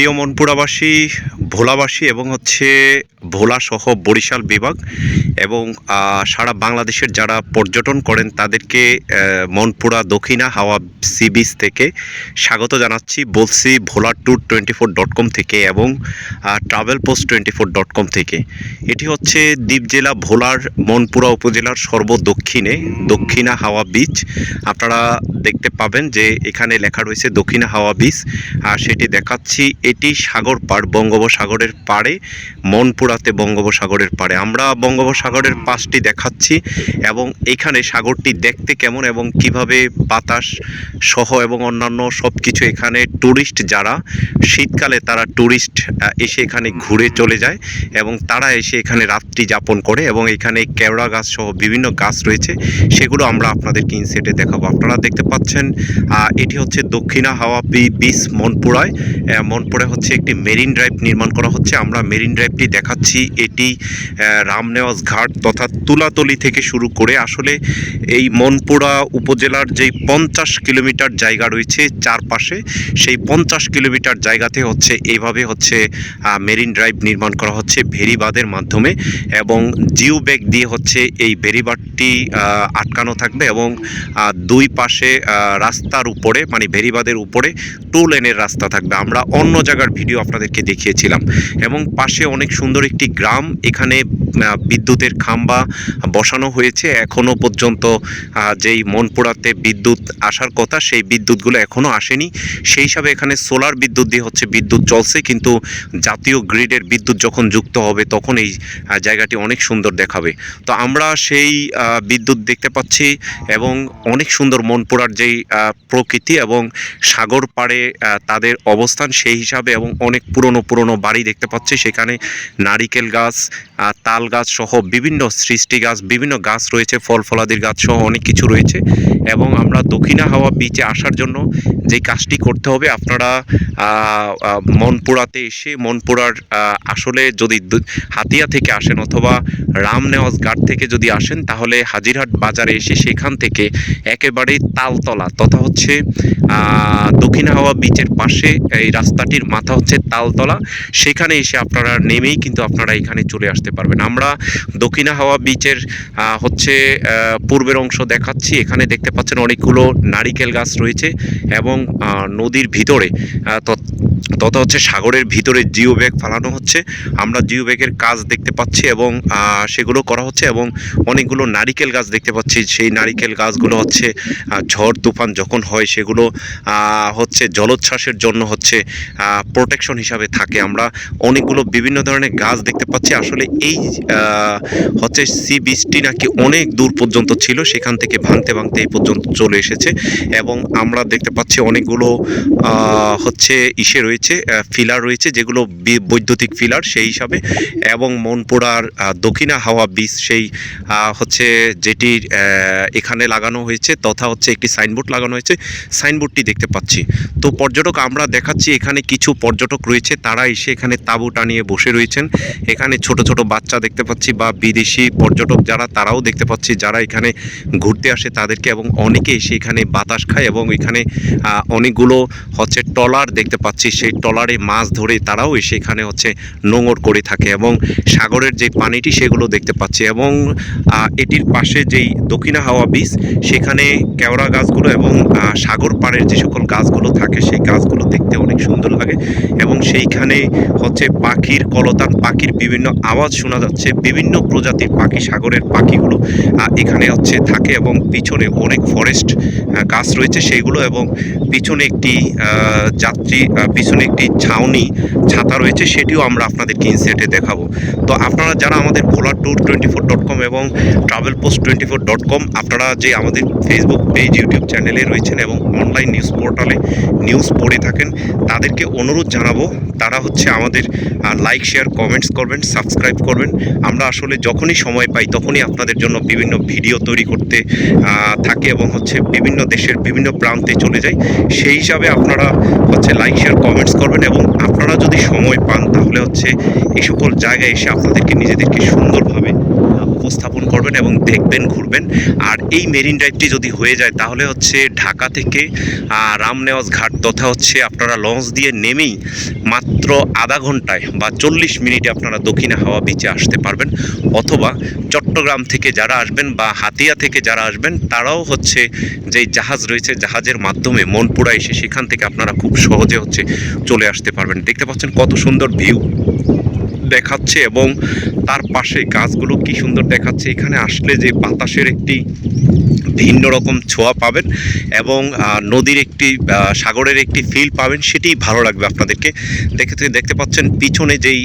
প্রিয় মনপুরাবাসী ভোলাবাসী এবং হচ্ছে ভোলা সহ বরিশাল বিভাগ এবং সারা বাংলাদেশের যারা পর্যটন করেন তাদেরকে মনপুরা দক্ষিণা হাওয়া সি বিচ থেকে স্বাগত জানাচ্ছি বলছি Bhola tour twenty four dot com থেকে এবং travel post twenty four dot com থেকে। এটি হচ্ছে দ্বীপ জেলা ভোলার মনপুরা উপজেলার সর্বদক্ষিণে, দক্ষিণা হাওয়া বিচ। আপনারা দেখতে পাবেন যে এখানে লেখা রয়েছে দক্ষিণা হাওয়া বিচ। আর সেটি দেখাচ্ছি এটি সাগর পাড়, বঙ্গোপসাগরের পাড়ে মনপুরাতে বঙ্গোপসাগরের পাড়ে। আমরা বঙ্গোপসাগরের পাশটি দেখাচ্ছি এবং এখানে সাগরটি দেখতে কেমন এবং কীভাবে বাতাস সহ এবং অন্যান্য সব কিছু এখানে ট্যুরিস্ট যারা শীতকালে তারা ট্যুরিস্ট এসে এখানে ঘুরে চলে যায় এবং তারা এসে এখানে রাত্রি যাপন করে এবং এখানে কেওড়া গাছ সহ বিভিন্ন গাছ রয়েছে সেগুলো আমরা আপনাদেরকে ইনসেটে দেখাবো। আপনারা দেখতে পাচ্ছেন এটি হচ্ছে দক্ষিণা হাওয়া পি বিচ মনপুরায় আহ, মনপুরায় হচ্ছে একটি মেরিন ড্রাইভ নির্মাণ করা হচ্ছে। আমরা মেরিন ড্রাইভটি দেখাচ্ছি। এটি রামনেওয়াজ ঘাট তথা তুলাতলি থেকে শুরু করে আসলে এই মনপুরা উপজেলার যেই পঞ্চাশ কিলোমিটার জায়গা রয়েছে চারপাশে, সেই পঞ্চাশ কিলোমিটার জায়গাতে হচ্ছে, এইভাবে হচ্ছে মেরিন ড্রাইভ নির্মাণ করা হচ্ছে ভেরিবাদের মাধ্যমে এবং জিও ব্যাগ দিয়ে হচ্ছে এই ভেরিবাদটি আটকানো থাকবে এবং দুই পাশে রাস্তার উপরে মানে ভেরিবাদের উপরে টু লেনের রাস্তা থাকবে। আমরা অন্য জায়গার ভিডিও আপনাদেরকে দেখিয়েছিলাম এবং পাশে অনেক সুন্দর একটি গ্রাম, এখানে বিদ্যুতের খাম্বা বসানো হয়েছে। এখনও পর্যন্ত যেই মনপুরাতে বিদ্যুৎ আসার কথা, সেই বিদ্যুৎগুলো এখনও আসেনি। সেই হিসাবে এখানে সোলার বিদ্যুৎ দিয়ে হচ্ছে বিদ্যুৎ চলছে, কিন্তু জাতীয় গ্রিডের বিদ্যুৎ যখন যুক্ত হবে, তখন এই জায়গাটি অনেক সুন্দর দেখাবে। তো আমরা সেই বিদ্যুৎ দেখতে পাচ্ছি এবং অনেক সুন্দর মনপুরার যেই প্রকৃতি এবং সাগর পাড়ে তাদের অবস্থান সেই হিসাবে এবং অনেক পুরনো পুরনো বাড়ি দেখতে পাচ্ছি। সেখানে নারিকেল গাছ তাল গাছ সহ বিভিন্ন সৃষ্টি গাছ, বিভিন্ন গাছ রয়েছে, ফল ফলাদির গাছ সহ অনেক কিছু রয়েছে এবং আমরা দক্ষিণা হাওয়া বিচে আসার জন্য যে কাজটি করতে হবে, আপনারা মনপুরাতে এসে মনপুরার আসলে যদি হাতিয়া থেকে আসেন অথবা রামনেওয়াজ ঘাট থেকে যদি আসেন, তাহলে হাজিরহাট বাজারে এসে সেখান থেকে একেবারে তালতলা তথা হচ্ছে দক্ষিণ হাওয়া বিচের পাশে এই রাস্তাটির মাথা হচ্ছে তালতলা, সেখানে এসে আপনারা নেমেই কিন্তু আপনারা এখানে চলে আসতে পারবেন। আমরা দক্ষিণা হাওয়া বিচের হচ্ছে পূর্বের অংশ দেখাচ্ছি। এখানে দেখতে পাচ্ছেন অনেকগুলো নারিকেল গাছ রয়েছে এবং নদীর ভিতরে তত- হচ্ছে সাগরের ভিতরে জিও ব্যাগ ফালানো হচ্ছে। আমরা জিও ব্যাগের কাজ দেখতে পাচ্ছি এবং সেগুলো করা হচ্ছে এবং অনেকগুলো নারিকেল গাছ দেখতে পাচ্ছি। সেই নারিকেল গাছগুলো হচ্ছে ঝড়, তুফান যখন হয় সেগুলো হচ্ছে জলোচ্ছ্বাসের জন্য হচ্ছে প্রোটেকশন হিসাবে থাকে। আমরা অনেকগুলো বিভিন্ন ধরনের গাছ দেখতে পাচ্ছি, আসলে এই হচ্ছে সি বিচটি নাকি অনেক দূর পর্যন্ত ছিল, সেখান থেকে ভাঙতে ভাঙতে এই পর্যন্ত চলে এসেছে এবং আমরা দেখতে পাচ্ছি অনেকগুলো হচ্ছে ইসে রয়েছে ফিলার রয়েছে, যেগুলো বৈদ্যুতিক ফিলার সেই হিসাবে এবং মনপুরার দক্ষিণা হাওয়া বীজ সেই হচ্ছে যেটি এখানে লাগানো হয়েছে তথা হচ্ছে একটি সাইনবোর্ড লাগানো হয়েছে, সাইনবোর্ডটি দেখতে পাচ্ছি। তো পর্যটক, আমরা দেখাচ্ছি এখানে কিছু পর্যটক রয়েছে, তারা এসে এখানে তাঁবু টানিয়ে বসে রয়েছেন এখানে ছোট ছোট বাচ্চা দেখতে পাচ্ছি বা বিদেশি পর্যটক যারা, তারাও দেখতে পাচ্ছি। যারা এখানে ঘুরতে আসে তাদেরকে এবং অনেকে এসে এখানে বাতাস খায় এবং এখানে অনেকগুলো হচ্ছে ট্রলার দেখতে পাচ্ছি। সেই ট্রলারে মাছ ধরে তারাও এসে এখানে হচ্ছে নোঙর করে থাকে এবং সাগরের যে পানিটি সেগুলো দেখতে পাচ্ছি এবং এটির পাশে যেই দক্ষিণা হাওয়া বীজ সেখানে কেওড়া গাছগুলো এবং সাগর পাড়ের যে সকল গাছগুলো থাকে, সেই গাছগুলো দেখতে অনেক সুন্দর লাগে। সেইখানে হচ্ছে পাখির কলতান, পাখির বিভিন্ন আওয়াজ শোনা যাচ্ছে, বিভিন্ন প্রজাতির পাখি, সাগরের পাখিগুলো এখানে হচ্ছে থাকে এবং পিছনে অনেক ফরেস্ট গাছ রয়েছে সেইগুলো এবং পিছনে একটি যাত্রী পিছনে একটি ছাউনি ছাতা রয়েছে সেটিও আমরা আপনাদেরকে ইনসেটে দেখাবো। তো আপনারা যারা আমাদের Bhola tour twenty four dot com এবং travel post twenty four dot com আপনারা যে আমাদের ফেসবুক পেজ ইউটিউব চ্যানেলে রয়েছেন এবং অনলাইন নিউজ পোর্টালে নিউজ পড়ে থাকেন, তাদেরকে অনুরোধ জানাব তারা হচ্ছে আমাদের লাইক শেয়ার কমেন্টস করবেন সাবস্ক্রাইব করবেন। আমরা আসলে যখনই সময় পাই তখনই আপনাদের জন্য বিভিন্ন ভিডিও তৈরি করতে থাকে এবং হচ্ছে বিভিন্ন দেশের বিভিন্ন প্রান্তে চলে যাই। সেই হিসাবে আপনারা হচ্ছে লাইক শেয়ার কমেন্টস করবেন এবং আপনারা যদি সময় পান তাহলে হচ্ছে এই সকল জায়গায় এসে আপনাদেরকে নিজেদেরকে সুন্দরভাবে করবেন এবং দেখবেন, ঘুরবেন। আর এই মেরিন ড্রাইভটি যদি হয়ে যায়, তাহলে হচ্ছে ঢাকা থেকে রামনেওয়াজ ঘাট তথা হচ্ছে আপনারা লঞ্চ দিয়ে নেমেই মাত্র আধা ঘন্টায় বা চল্লিশ মিনিটে আপনারা দক্ষিণা হাওয়া বিচে আসতে পারবেন। অথবা চট্টগ্রাম থেকে যারা আসবেন বা হাতিয়া থেকে যারা আসবেন, তারাও হচ্ছে যেই জাহাজ রয়েছে, জাহাজের মাধ্যমে মনপুরা এসে সেখান থেকে আপনারা খুব সহজে হচ্ছে চলে আসতে পারবেন। দেখতে পাচ্ছেন কত সুন্দর ভিউ দেখাচ্ছে এবং তার পাশে গাছগুলো কি সুন্দর দেখাচ্ছে। এখানে আসলে যে বাতাসের একটি ভিন্ন রকম ছোঁয়া পাবেন এবং নদীর একটি সাগরের একটি ফিল পাবেন সেটি ভালো লাগবে আপনাদেরকে। দেখতে দেখতে পাচ্ছেন পিছনে যেই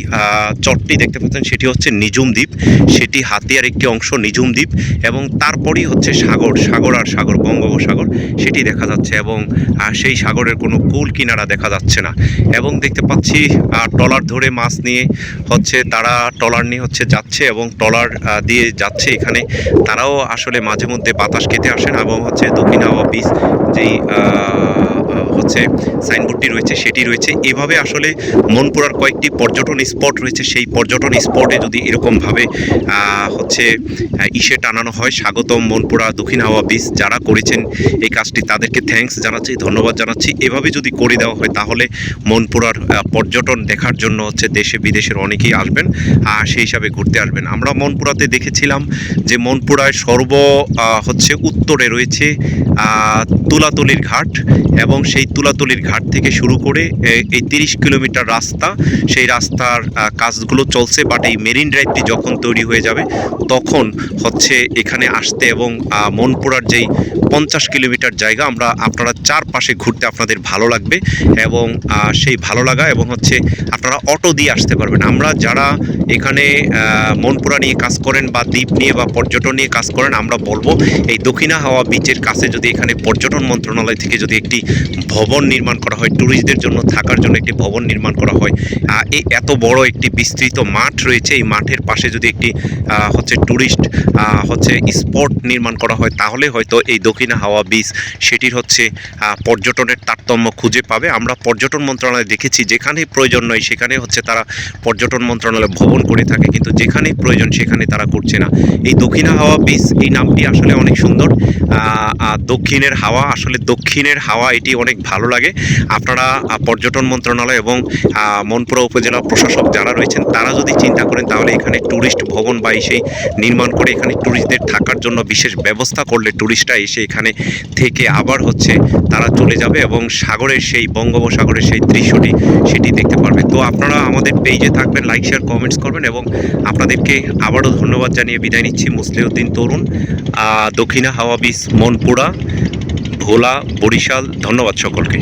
চটটি দেখতে পাচ্ছেন সেটি হচ্ছে নিজুম দ্বীপ। সেটি হাতিয়ার একটি অংশ নিজুম দ্বীপ এবং তারপরেই হচ্ছে সাগর সাগর আর সাগর বঙ্গোপসাগর সেটি দেখা যাচ্ছে এবং সেই সাগরের কোনো কুল কিনারা দেখা যাচ্ছে না। এবং দেখতে পাচ্ছি আহ, ট্রলার ধরে মাছ নিয়ে হচ্ছে তারা ট্রলার নিয়ে হচ্ছে যাচ্ছে এবং ট্রলার দিয়ে যাচ্ছে এখানে। তারাও আসলে মাঝে মধ্যে বাতাস খেতে আসেন এবং হচ্ছে দক্ষিণ হাওয়া বীজ যেই হচ্ছে, সাইনবোর্ডটি রয়েছে, সেটি রয়েছে। এভাবে আসলে মনপুরার কয়েকটি পর্যটন স্পট রয়েছে। সেই পর্যটন স্পটে যদি এরকমভাবে হচ্ছে ইসে টানানো হয়, স্বাগতম মনপুরা, দক্ষিণ হাওয়া বীজ যারা করেছেন এই কাজটি, তাদেরকে থ্যাঙ্কস জানাচ্ছি, ধন্যবাদ জানাচ্ছি। এভাবে যদি করে দেওয়া হয়, তাহলে মনপুরার পর্যটন দেখার জন্য হচ্ছে দেশে বিদেশের অনেকেই আসবেন আর সেই হিসাবে ঘুরতে আসবেন। আমরা মনপুরাতে দেখেছিলাম যে মনপুরায় সর্ব হচ্ছে উত্তরে রয়েছে তুলাতলির ঘাট এবং সেই তুলাতলির ঘাট থেকে শুরু করে এই তিরিশ কিলোমিটার রাস্তা, সেই রাস্তার কাজগুলো চলছে বাট এই মেরিন ড্রাইভটি যখন তৈরি হয়ে যাবে, তখন হচ্ছে এখানে আসতে এবং মনপুরার যেই পঞ্চাশ কিলোমিটার জায়গা আমরা আপনারা চারপাশে ঘুরতে আপনাদের ভালো লাগবে এবং সেই ভালো লাগা এবং হচ্ছে আপনারা অটো দিয়ে আসতে পারবেন। আমরা যারা এখানে মনপুরা নিয়ে কাজ করেন বা দ্বীপ নিয়ে বা পর্যটন নিয়ে কাজ করেন, আমরা বলব এই দক্ষিণা হাওয়া বিচের কাছে যদি এখানে পর্যটন মন্ত্রণালয় থেকে যদি একটি ভবন নির্মাণ করা হয় ট্যুরিস্টদের জন্য থাকার জন্য একটি ভবন নির্মাণ করা হয় এই এত বড় একটি বিস্তৃত মাঠ রয়েছে, এই মাঠের পাশে যদি একটি হচ্ছে ট্যুরিস্ট হচ্ছে স্পট নির্মাণ করা হয়, তাহলে হয়তো এই দক্ষিণা হাওয়া বিচ সেটির হচ্ছে পর্যটনের তারতম্য খুঁজে পাবে। আমরা পর্যটন মন্ত্রণালয় দেখেছি যেখানে প্রয়োজন নয়, সেখানে হচ্ছে তারা পর্যটন মন্ত্রণালয় ভবন করে থাকে, কিন্তু যেখানেই প্রয়োজন, সেখানে তারা করছে না। এই দক্ষিণা হাওয়া বিচ এই নামটি আসলে অনেক সুন্দর। দক্ষিণের হাওয়া, আসলে দক্ষিণের হাওয়া, এটি অনেক ভালো লাগে। আপনারা পর্যটন মন্ত্রণালয় এবং মনপুরা উপজেলা প্রশাসক যারা রয়েছেন, তারা যদি চিন্তা করেন, তাহলে এখানে ট্যুরিস্ট ভবন বা সেই নির্মাণ করে এখানে ট্যুরিস্টদের থাকার জন্য বিশেষ ব্যবস্থা করলে ট্যুরিস্টরা এসে এখানে থেকে আবার হচ্ছে তারা চলে যাবে এবং সাগরের সেই বঙ্গোপসাগরের সেই দৃশ্যটি সেটি দেখতে পারবে। তো আপনারা আমাদের পেজে থাকবেন লাইক শেয়ার কমেন্টস করবেন এবং আপনাদেরকে আবারও ধন্যবাদ জানিয়ে বিদায় নিচ্ছি। মুসলিউদ্দিন তরুণ দক্ষিণা হাওয়া বিস মনপুরা, ভোলা, বরিশাল, ধন্যবাদ সকলকে।